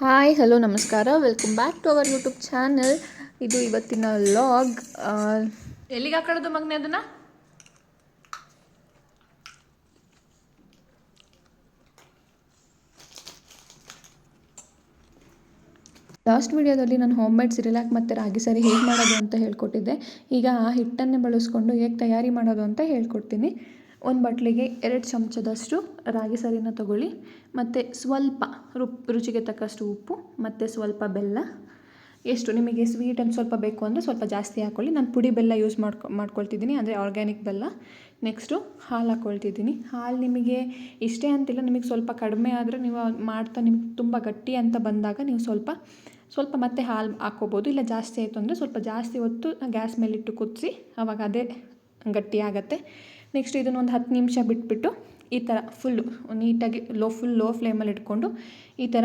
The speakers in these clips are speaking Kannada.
ಹಾಯ್ ಹಲೋ ನಮಸ್ಕಾರ. Welcome back to our YouTube channel ಇದು ಇವತ್ತಿನ ಲಾಗ್ ಎಲ್ಲಿಗೆ ಹಾಕೊಳ್ಳೋದು ಮಗ್ನೆ ಅದನ್ನ? ಲಾಸ್ಟ್ ವಿಡಿಯೋದಲ್ಲಿ ನಾನು ಹೋಮ್ ಮೇಡ್ ಸಿರಿಲಾಕ್ ಮತ್ತು ರಾಗಿ ಸರಿ ಹೇಗೆ ಮಾಡೋದು ಅಂತ ಹೇಳ್ಕೊಟ್ಟಿದ್ದೆ. ಈಗ ಆ ಹಿಟ್ಟನ್ನೇ ಬಳಸ್ಕೊಂಡು ಹೇಗೆ ತಯಾರಿ ಮಾಡೋದು ಅಂತ ಹೇಳ್ಕೊಡ್ತೀನಿ. ಒಂದು ಬಟ್ಲಿಗೆ ಎರಡು ಚಮಚದಷ್ಟು ರಾಗಿ ಸರಿನ ತಗೊಳ್ಳಿ, ಮತ್ತು ಸ್ವಲ್ಪ ರುಪ್, ರುಚಿಗೆ ತಕ್ಕಷ್ಟು ಉಪ್ಪು, ಮತ್ತು ಸ್ವಲ್ಪ ಬೆಲ್ಲ. ಎಷ್ಟು ನಿಮಗೆ ಸ್ವೀಟ್ ಅಂತ ಸ್ವಲ್ಪ ಬೇಕು ಅಂದರೆ ಸ್ವಲ್ಪ ಜಾಸ್ತಿ ಹಾಕ್ಕೊಳ್ಳಿ ನಾನು ಪುಡಿ ಬೆಲ್ಲ ಯೂಸ್ ಮಾಡ್ಕೊ, ಮಾಡ್ಕೊಳ್ತಿದ್ದೀನಿ, ಅಂದರೆ ಆರ್ಗ್ಯಾನಿಕ್ ಬೆಲ್ಲ. ನೆಕ್ಸ್ಟು ಹಾಲು ಹಾಕ್ಕೊಳ್ತಿದ್ದೀನಿ ಹಾಲು ನಿಮಗೆ ಇಷ್ಟೇ ಅಂತಿಲ್ಲ, ನಿಮಗೆ ಸ್ವಲ್ಪ ಕಡಿಮೆ ಆದರೆ ನೀವು ಮಾಡ್ತಾ, ನಿಮ್ಗೆ ತುಂಬ ಗಟ್ಟಿ ಅಂತ ಬಂದಾಗ ನೀವು ಸ್ವಲ್ಪ ಸ್ವಲ್ಪ ಮತ್ತೆ ಹಾಲು ಹಾಕ್ಕೋಬೋದು. ಇಲ್ಲ ಜಾಸ್ತಿ ಆಯಿತು ಅಂದರೆ ಸ್ವಲ್ಪ ಜಾಸ್ತಿ ಹೊತ್ತು ಗ್ಯಾಸ್ ಮೇಲಿಟ್ಟು ಕುದಿಸಿ ಆವಾಗ ಅದೇ ಗಟ್ಟಿ ನೆಕ್ಸ್ಟ್ ಇದನ್ನು ಒಂದು ಹತ್ತು ನಿಮಿಷ ಬಿಟ್ಬಿಟ್ಟು ಈ ಥರ ಫುಲ್ಲು ನೀಟಾಗಿ ಲೋ ಫುಲ್ ಲೋ ಫ್ಲೇಮಲ್ಲಿ ಇಟ್ಕೊಂಡು ಈ ಥರ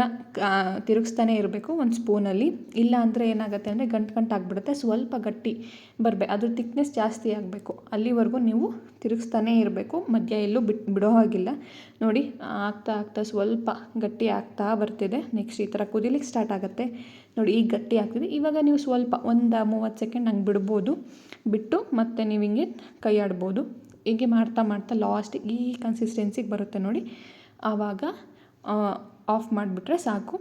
ತಿರುಗಿಸ್ತಾನೆ ಇರಬೇಕು ಒಂದು ಸ್ಪೂನಲ್ಲಿ ಇಲ್ಲ ಅಂದರೆ ಏನಾಗುತ್ತೆ ಅಂದರೆ ಗಂಟು ಗಂಟು ಆಗಿಬಿಡುತ್ತೆ. ಸ್ವಲ್ಪ ಗಟ್ಟಿ ಬರಬೇಕು ಅದ್ರ ತಿಕ್ನೆಸ್ ಜಾಸ್ತಿ ಆಗಬೇಕು. ಅಲ್ಲಿವರೆಗೂ ನೀವು ತಿರುಗಿಸ್ತಾನೇ ಇರಬೇಕು. ಮಧ್ಯ ಎಲ್ಲೂ ಬಿಟ್, ಬಿಡೋ ಹಾಗಿಲ್ಲ. ನೋಡಿ, ಆಗ್ತಾ ಆಗ್ತಾ ಸ್ವಲ್ಪ ಗಟ್ಟಿ ಆಗ್ತಾ ಬರ್ತಿದೆ. ನೆಕ್ಸ್ಟ್ ಈ ಥರ ಕುದಿಲಿಕ್ಕೆ ಸ್ಟಾರ್ಟ್ ಆಗುತ್ತೆ. ನೋಡಿ, ಈಗ ಗಟ್ಟಿ ಆಗ್ತಿದೆ. ಇವಾಗ ನೀವು ಸ್ವಲ್ಪ ಒಂದು ಮೂವತ್ತು ಸೆಕೆಂಡ್ ಹಂಗೆ ಬಿಡ್ಬೋದು. ಬಿಟ್ಟು ಮತ್ತೆ ನೀವು ಹಿಂಗೆ ಕೈ ಆಡ್ಬೋದು ಹೀಗೆ ಮಾಡ್ತಾ ಮಾಡ್ತಾ ಲಾಸ್ಟ್ ಈ ಕನ್ಸಿಸ್ಟೆನ್ಸಿಗೆ ಬರುತ್ತೆ ನೋಡಿ. ಆವಾಗ ಆಫ್ ಮಾಡಿಬಿಟ್ರೆ ಸಾಕು.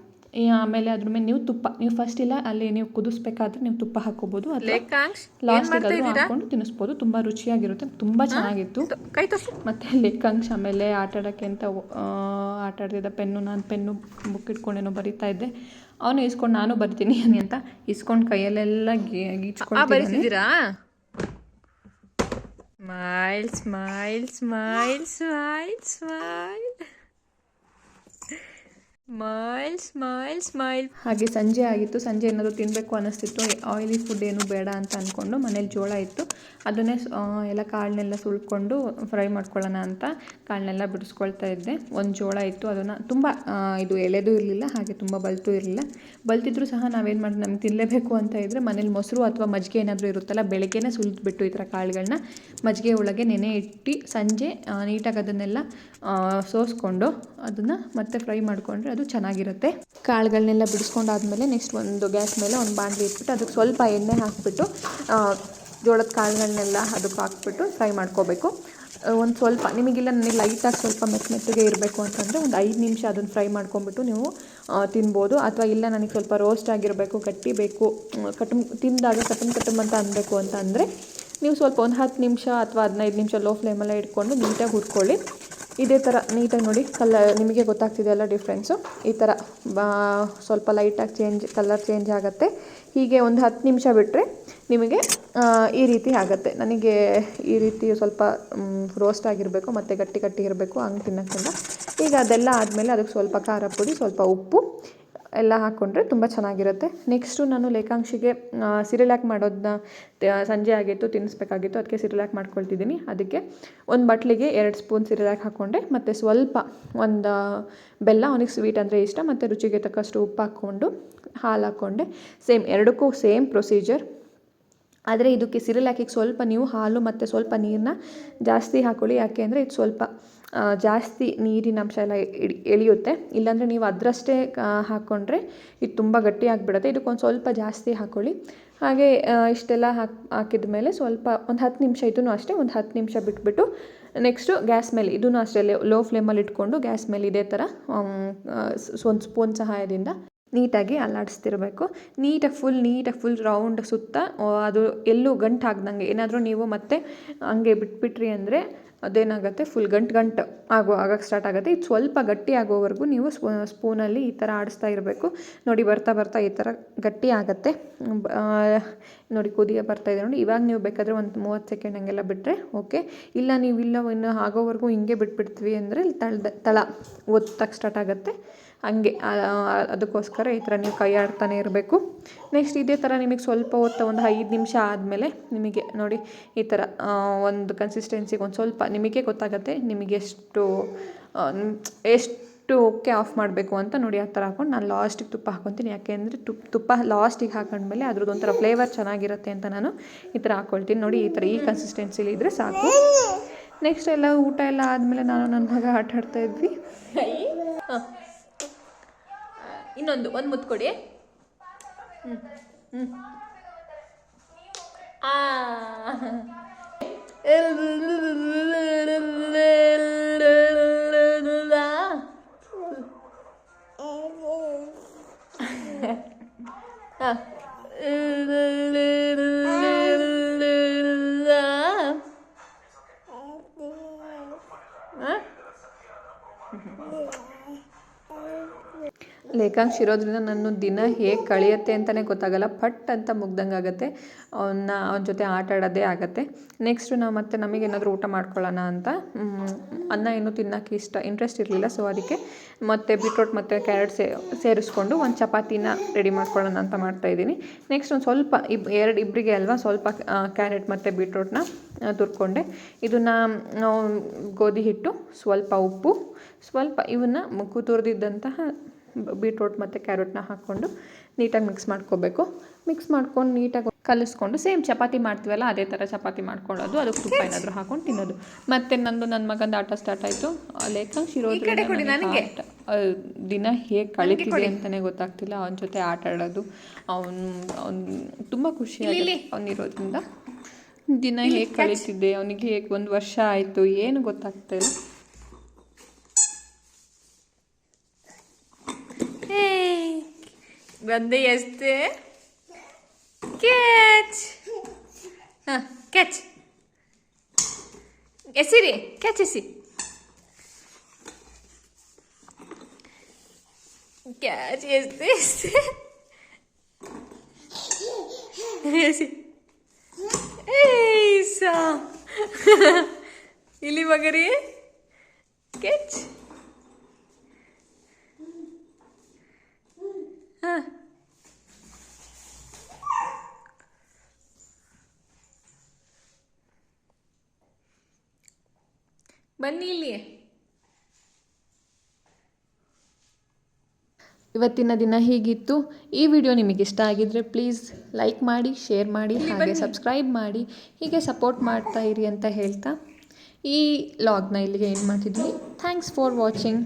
ಆಮೇಲೆ ಅದ್ರ ಮೇಲೆ ನೀವು ತುಪ್ಪ ನೀವು ಫಸ್ಟ್ ಇಲ್ಲ ಅಲ್ಲಿ ನೀವು ಕುದಿಸ್ಬೇಕಾದ್ರೆ ನೀವು ತುಪ್ಪ ಹಾಕೋಬೋದು ಲೇಕಾಂಶ್ ಲಾಸ್ಟಿಗೆ ಹಾಕೊಂಡು ತಿನ್ನಿಸ್ಬೋದು. ತುಂಬಾ ರುಚಿಯಾಗಿರುತ್ತೆ ತುಂಬಾ ಚೆನ್ನಾಗಿತ್ತು. ಮತ್ತೆ ಲೆಕ್ಕಂಶ ಆಮೇಲೆ ಆಟ ಆಡೋಕ್ಕೆ ಅಂತ ಆಟ ಆಡ್ತಿದ್ದ ಪೆನ್ನು ನಾನು ಪೆನ್ನು ಬುಕ್ ಇಟ್ಕೊಂಡೇನೋ ಬರಿತಾ ಇದ್ದೆ. ಅವನು ಇಸ್ಕೊಂಡು ನಾನು ಬರ್ತೀನಿ ಅಂತ ಇಸ್ಕೊಂಡು ಕೈಯಲ್ಲೆಲ್ಲ ಗಿ- Smile, smile, smile, smile, smile. Smile smile smile ಹಾಗೆ ಸಂಜೆ ಆಗಿತ್ತು. ಸಂಜೆ ಏನಾದರೂ ತಿನ್ನಬೇಕು ಅನ್ನಿಸ್ತಿತ್ತು ಆಯಿಲಿ ಫುಡ್ ಏನು ಬೇಡ ಅಂತ ಅಂದ್ಕೊಂಡು ಮನೇಲಿ ಜೋಳ ಇತ್ತು. ಅದನ್ನೇ ಎಲ್ಲ ಕಾಳನ್ನೆಲ್ಲ ಸುಲ್ಕೊಂಡು ಫ್ರೈ ಮಾಡ್ಕೊಳ್ಳೋಣ ಅಂತ ಕಾಳನ್ನೆಲ್ಲ ಬಿಡಿಸ್ಕೊಳ್ತಾ ಇದ್ದೆ. ಒಂದು ಜೋಳ ಇತ್ತು, ಅದನ್ನು ತುಂಬ ಇದು ಎಳೆದು ಇರಲಿಲ್ಲ, ಹಾಗೆ ತುಂಬ ಬಲ್ತು ಇರಲಿಲ್ಲ. ಬಲ್ತಿದ್ರು ಸಹ ನಾವೇನು ಮಾಡಿ, ನಮ್ಗೆ ತಿನ್ನಲೇಬೇಕು ಅಂತ ಇದ್ದರೆ ಮನೇಲಿ ಮೊಸರು ಅಥವಾ ಮಜ್ಜಿಗೆ ಏನಾದರೂ ಇರುತ್ತಲ್ಲ, ಬೆಳಗ್ಗೆನೇ ಸುಲಿದ್ಬಿಟ್ಟು ಈ ಥರ ಕಾಳುಗಳನ್ನ ಮಜ್ಜಿಗೆ ಒಳಗೆ ನೆನೆ ಇಟ್ಟು ಸಂಜೆ ನೀಟಾಗಿ ಅದನ್ನೆಲ್ಲ ಸೋಸ್ಕೊಂಡು ಅದನ್ನು ಮತ್ತೆ ಫ್ರೈ ಮಾಡಿಕೊಂಡ್ರೆ ಅದು ಚೆನ್ನಾಗಿರುತ್ತೆ. ಕಾಳುಗಳನ್ನೆಲ್ಲ ಬಿಡಿಸ್ಕೊಂಡಾದ್ಮೇಲೆ ನೆಕ್ಸ್ಟ್ ಒಂದು ಗ್ಯಾಸ್ ಮೇಲೆ ಒಂದು ಬಾಣಲಿ ಇಟ್ಬಿಟ್ಟು ಅದಕ್ಕೆ ಸ್ವಲ್ಪ ಎಣ್ಣೆ ಹಾಕಿಬಿಟ್ಟು ಜೋಳದ ಕಾಳುಗಳನ್ನೆಲ್ಲ ಅದಕ್ಕೆ ಹಾಕ್ಬಿಟ್ಟು ಫ್ರೈ ಮಾಡ್ಕೋಬೇಕು. ಒಂದು ಸ್ವಲ್ಪ, ನಿಮಗಿಲ್ಲ, ನನಗೆ ಲೈಟಾಗಿ ಸ್ವಲ್ಪ ಮೆತ್ತ ಮೆತ್ತಗೆ ಇರಬೇಕು ಅಂತಂದರೆ ಒಂದು ಐದು ನಿಮಿಷ ಅದನ್ನು ಫ್ರೈ ಮಾಡ್ಕೊಂಬಿಟ್ಟು ನೀವು ತಿನ್ಬೋದು. ಅಥವಾ ಇಲ್ಲ, ನನಗೆ ಸ್ವಲ್ಪ ರೋಸ್ಟ್ ಆಗಿರಬೇಕು ಕಟ್ಟಿಬೇಕು ಬೇಕು ಕಟಮ್ ತಿಂದಾಗ ಕಟಮ್ ಕಟಮ್ ಅಂತ ಅನ್ನಬೇಕು ಅಂತ ಅಂದರೆ ನೀವು ಸ್ವಲ್ಪ ಒಂದು ಹತ್ತು ನಿಮಿಷ ಅಥವಾ ಹದಿನೈದು ನಿಮಿಷ ಲೋ ಫ್ಲೇಮಲ್ಲೇ ಇಟ್ಕೊಂಡು ನೀಟಾಗಿ ಹುರ್ಕೊಳ್ಳಿ. ಇದೇ ಥರ ನೀಟಾಗಿ ನೋಡಿ ಕಲರ್ ನಿಮಗೆ ಗೊತ್ತಾಗ್ತಿದೆ ಅಲ್ಲ ಡಿಫ್ರೆನ್ಸು. ಈ ಥರ ಸ್ವಲ್ಪ ಲೈಟಾಗಿ ಚೇಂಜ್, ಕಲರ್ ಚೇಂಜ್ ಆಗುತ್ತೆ. ಹೀಗೆ ಒಂದು ಹತ್ತು ನಿಮಿಷ ಬಿಟ್ಟರೆ ನಿಮಗೆ ಈ ರೀತಿ ಆಗುತ್ತೆ. ನನಗೆ ಈ ರೀತಿ ಸ್ವಲ್ಪ ರೋಸ್ಟ್ ಆಗಿರಬೇಕು, ಮತ್ತು ಗಟ್ಟಿ ಗಟ್ಟಿ ಇರಬೇಕು, ಹಂಗೆ ತಿನ್ನೋಕ್ಕಿಂತ ಈಗ ಅದೆಲ್ಲ ಆದಮೇಲೆ ಅದಕ್ಕೆ ಸ್ವಲ್ಪ ಖಾರ ಪುಡಿ, ಸ್ವಲ್ಪ ಉಪ್ಪು ಎಲ್ಲ ಹಾಕ್ಕೊಂಡ್ರೆ ತುಂಬ ಚೆನ್ನಾಗಿರುತ್ತೆ. ನೆಕ್ಸ್ಟು ನಾನು ಲೇಖಾಂಶಿಗೆ ಸಿರಿಲ್ಯಾಕ್ ಮಾಡೋದನ್ನ ಸಂಜೆ ಆಗಿತ್ತು, ತಿನ್ನಿಸ್ಬೇಕಾಗಿತ್ತು, ಅದಕ್ಕೆ ಸಿರಿಲ್ಯಾಕ್ ಮಾಡ್ಕೊಳ್ತಿದ್ದೀನಿ. ಅದಕ್ಕೆ ಒಂದು ಬಟ್ಲಿಗೆ ಎರಡು ಸ್ಪೂನ್ ಸಿರಿಲ್ಯಾಕ್ ಹಾಕ್ಕೊಂಡೆ ಮತ್ತು ಸ್ವಲ್ಪ ಒಂದು ಬೆಲ್ಲ, ಅವನಿಗೆ ಸ್ವೀಟ್ ಅಂದರೆ ಇಷ್ಟ, ಮತ್ತು ರುಚಿಗೆ ತಕ್ಕಷ್ಟು ಉಪ್ಪು ಹಾಕ್ಕೊಂಡು ಹಾಲು ಹಾಕ್ಕೊಂಡೆ ಸೇಮ್ ಎರಡಕ್ಕೂ ಸೇಮ್ ಪ್ರೊಸೀಜರ್ ಆದರೆ ಇದಕ್ಕೆ ಸಿರಿಲ್ಯಾಕಿಗೆ ಸ್ವಲ್ಪ ನೀವು ಹಾಲು ಮತ್ತು ಸ್ವಲ್ಪ ನೀರನ್ನ ಜಾಸ್ತಿ ಹಾಕ್ಕೊಳ್ಳಿ ಯಾಕೆ ಅಂದರೆ ಇದು ಸ್ವಲ್ಪ ಜಾಸ್ತಿ ನೀರಿನ ಅಂಶ ಎಲ್ಲ ಎಳೆಯುತ್ತೆ. ಇಲ್ಲಾಂದರೆ ನೀವು ಅದರಷ್ಟೇ ಹಾಕ್ಕೊಂಡ್ರೆ ಇದು ತುಂಬ ಗಟ್ಟಿ ಆಗಿಬಿಡುತ್ತೆ. ಇದಕ್ಕೊಂದು ಸ್ವಲ್ಪ ಜಾಸ್ತಿ ಹಾಕ್ಕೊಳ್ಳಿ ಹಾಗೆ ಇಷ್ಟೆಲ್ಲ ಹಾಕಿ, ಹಾಕಿದ ಮೇಲೆ ಸ್ವಲ್ಪ ಒಂದು ಹತ್ತು ನಿಮಿಷ ಇದೂ ಅಷ್ಟೇ, ಒಂದು ಹತ್ತು ನಿಮಿಷ ಬಿಟ್ಬಿಟ್ಟು ನೆಕ್ಸ್ಟು ಗ್ಯಾಸ್ ಮೇಲೆ ಇದೂ ಅಷ್ಟೇ, ಲೋ ಫ್ಲೇಮಲ್ಲಿ ಇಟ್ಕೊಂಡು ಗ್ಯಾಸ್ ಮೇಲೆ ಇದೇ ಥರ ಒಂದು ಸ್ಪೂನ್ ಸಹಾಯದಿಂದ ನೀಟಾಗಿ ಅಲ್ಲಾಡಿಸ್ತಿರ್ಬೇಕು. ನೀಟಾಗಿ ಫುಲ್ ನೀಟಾಗಿ ಫುಲ್ ರೌಂಡ್ ಸುತ್ತ ಅದು ಎಲ್ಲೂ ಗಂಟು ಹಾಕ್ದಂಗೆ ಏನಾದರೂ ನೀವು ಮತ್ತೆ ಹಂಗೆ ಬಿಟ್ಬಿಟ್ರಿ ಅಂದರೆ ಅದೇನಾಗುತ್ತೆ? ಫುಲ್ ಗಂಟು ಗಂಟು ಆಗೋ ಆಗಕ್ಕೆ ಸ್ಟಾರ್ಟ್ ಆಗುತ್ತೆ. ಇದು ಸ್ವಲ್ಪ ಗಟ್ಟಿ ಆಗೋವರೆಗೂ ನೀವು ಸ್ಪೂ ಸ್ಪೂನಲ್ಲಿ ಈ ಥರ ಆಡಿಸ್ತಾ ಇರಬೇಕು. ನೋಡಿ ಬರ್ತಾ ಬರ್ತಾ ಈ ಥರ ಗಟ್ಟಿ ಆಗುತ್ತೆ. ನೋಡಿ ಕುದಿಯ ಬರ್ತಾ ಇದೆ ನೋಡಿ. ಇವಾಗ ನೀವು ಬೇಕಾದರೆ ಒಂದು ಮೂವತ್ತು ಸೆಕೆಂಡ್ ಹಂಗೆಲ್ಲ ಬಿಟ್ಟರೆ ಓಕೆ. ಇಲ್ಲ ನೀವು ಇಲ್ಲ ಇನ್ನು ಆಗೋವರೆಗೂ ಹಿಂಗೆ ಬಿಟ್ಬಿಡ್ತೀವಿ ಅಂದರೆ ತಳ್ದ, ತಳ ಒತ್ತಕ್ಕೆ ಸ್ಟಾರ್ಟ್ ಆಗುತ್ತೆ. ಹಂಗೆ ಅದಕ್ಕೋಸ್ಕರ ಈ ಥರ ನೀವು ಕೈ ಆಡ್ತಾನೆ ಇರಬೇಕು. ನೆಕ್ಸ್ಟ್ ಇದೇ ಥರ ನಿಮಗೆ ಸ್ವಲ್ಪ ಹೊತ್ತು ಒಂದು ಐದು ನಿಮಿಷ ಆದಮೇಲೆ ನಿಮಗೆ ನೋಡಿ ಈ ಥರ ಒಂದು ಕನ್ಸಿಸ್ಟೆನ್ಸಿಗೆ ಒಂದು ಸ್ವಲ್ಪ ನಿಮಗೆ ಗೊತ್ತಾಗುತ್ತೆ ನಿಮಗೆ ಎಷ್ಟು ಎಷ್ಟು ಓಕೆ ಆಫ್ ಮಾಡಬೇಕು ಅಂತ ನೋಡಿ ಆ ಥರ ಹಾಕ್ಕೊಂಡು ನಾನು ಲಾಸ್ಟಿಗೆ ತುಪ್ಪ ಹಾಕ್ಕೊತೀನಿ. ಯಾಕೆ ಅಂದರೆ ತುಪ್ಪ ತುಪ್ಪ ಲಾಸ್ಟಿಗೆ ಹಾಕೊಂಡ್ಮೇಲೆ ಅದ್ರದ್ದು ಒಂಥರ ಫ್ಲೇವರ್ ಚೆನ್ನಾಗಿರುತ್ತೆ ಅಂತ ನಾನು ಈ ಥರ ಹಾಕ್ಕೊಳ್ತೀನಿ. ನೋಡಿ ಈ ಥರ ಈ ಕನ್ಸಿಸ್ಟೆನ್ಸಿಲಿ ಇದ್ದರೆ ಸಾಕು. ನೆಕ್ಸ್ಟ್ ಎಲ್ಲ ಊಟ ಎಲ್ಲ ಆದಮೇಲೆ ನಾನು ನನ್ನ ಮಗ ಆಟ ಆಡ್ತಾ ಇದ್ವಿ. ಇನ್ನೊಂದು, ಒಂದು ಮುತ್ತು ಕೊಡಿ. ಹ್ಞೂ ಹ್ಞೂ ಲೇಖಾಂಶ ಇರೋದ್ರಿಂದ ನನ್ನ ದಿನ ಹೇಗೆ ಕಳೆಯುತ್ತೆ ಅಂತಲೇ ಗೊತ್ತಾಗಲ್ಲ, ಪಟ್ ಅಂತ ಮುಗ್ದಂಗೆ ಆಗುತ್ತೆ. ಅವನ್ನ ಅವನ ಜೊತೆ ಆಟ ಆಡೋದೇ ಆಗುತ್ತೆ. ನೆಕ್ಸ್ಟು ನಾವು ಮತ್ತೆ ನಮಗೇನಾದರೂ ಊಟ ಮಾಡ್ಕೊಳ್ಳೋಣ ಅಂತ. ಅನ್ನ ಏನು ತಿನ್ನೋಕ್ಕೆ ಇಷ್ಟ ಇಂಟ್ರೆಸ್ಟ್ ಇರಲಿಲ್ಲ ಸೊ ಅದಕ್ಕೆ ಮತ್ತು ಬೀಟ್ರೋಟ್ ಮತ್ತು ಕ್ಯಾರೆಟ್ ಸೇ, ಸೇರಿಸ್ಕೊಂಡು ಒಂದು ಚಪಾತಿನ ರೆಡಿ ಮಾಡ್ಕೊಳ್ಳೋಣ ಅಂತ ಮಾಡ್ತಾಯಿದ್ದೀನಿ ನೆಕ್ಸ್ಟ್ ಒಂದು ಸ್ವಲ್ಪ, ಇಬ್, ಎರಡು ಇಬ್ಬರಿಗೆ ಅಲ್ವಾ, ಸ್ವಲ್ಪ ಕ್ಯಾರೆಟ್ ಮತ್ತು ಬೀಟ್ರೋಟ್ನ ತುರ್ಕೊಂಡೆ. ಇದನ್ನು ಗೋಧಿ ಹಿಟ್ಟು, ಸ್ವಲ್ಪ ಉಪ್ಪು, ಸ್ವಲ್ಪ ಇವನ್ನ ತುರಿದಿದ್ದಂತಹ ಬೀಟ್ರೋಟ್ ಮತ್ತು ಕ್ಯಾರೆಟ್ನ ಹಾಕ್ಕೊಂಡು ನೀಟಾಗಿ ಮಿಕ್ಸ್ ಮಾಡ್ಕೋಬೇಕು. ಮಿಕ್ಸ್ ಮಾಡ್ಕೊಂಡು ನೀಟಾಗಿ ಕಲಿಸ್ಕೊಂಡು ಸೇಮ್ ಚಪಾತಿ ಮಾಡ್ತೀವಲ್ಲ ಅದೇ ಥರ ಚಪಾತಿ ಮಾಡ್ಕೊಳ್ಳೋದು. ಅದಕ್ಕೆ ತುಪ್ಪ ಏನಾದರೂ ಹಾಕೊಂಡು ತಿನ್ನೋದು. ಮತ್ತು ನಂದು ನನ್ನ ಮಗಂದು ಆಟ ಸ್ಟಾರ್ಟ್ ಆಯಿತು. ಲೇಖಾಂಶ ಇರೋದ್ರಿಂದ ದಿನ ಹೇಗೆ ಕಳೀತಿದೆ ಅಂತಲೇ ಗೊತ್ತಾಗ್ತಿಲ್ಲ. ಅವನ ಜೊತೆ ಆಟ ಆಡೋದು ಅವನು ಅವ್ನು ತುಂಬ ಖುಷಿಯಾಗಿ ಅವನಿರೋದ್ರಿಂದ ದಿನ ಹೇಗೆ ಕಳೀತಿದ್ದೆ ಅವನಿಗೆ ಹೇಗೆ ಒಂದು ವರ್ಷ ಆಯಿತು ಏನು ಗೊತ್ತಾಗ್ತಾ ಇಲ್ಲ ಬಂದೆ, ಎಷ್ಟೇ? ಕ್ಯಾಚ್ ಹಾಂ ಕ್ಯಾಚ್ ಎಸಿರಿ ಕ್ಯಾಚ್ ಎಸಿ. ಕ್ಯಾಚ್ ಎಸ್ತೆ ಎಸ್ತೆ ಎಸಿ. ಏಯ್ಸಾ ಇಲ್ಲಿ ಮಗರಿ. ಕ್ಯಾಚ್ ಹಾಂ. ಬನ್ನಿ ಇಲ್ಲಿ. ಇವತ್ತಿನ ದಿನ ಹೀಗಿತ್ತು. ಈ ವಿಡಿಯೋ ನಿಮಗೆ ಇಷ್ಟ ಆಗಿದ್ರೆ ಪ್ಲೀಸ್ ಲೈಕ್ ಮಾಡಿ ಶೇರ್ ಮಾಡಿ ಹಾಗೆ ಸಬ್ಸ್ಕ್ರೈಬ್ ಮಾಡಿ ಹೀಗೆ ಸಪೋರ್ಟ್ ಮಾಡ್ತಾ ಇರಿ ಅಂತ ಹೇಳ್ತಾ ಈ ಲಾಗ್ನ ಇಲ್ಲಿಗೆ ಏನು ಮಾಡ್ತಿದ್ವಿ. Thanks for watching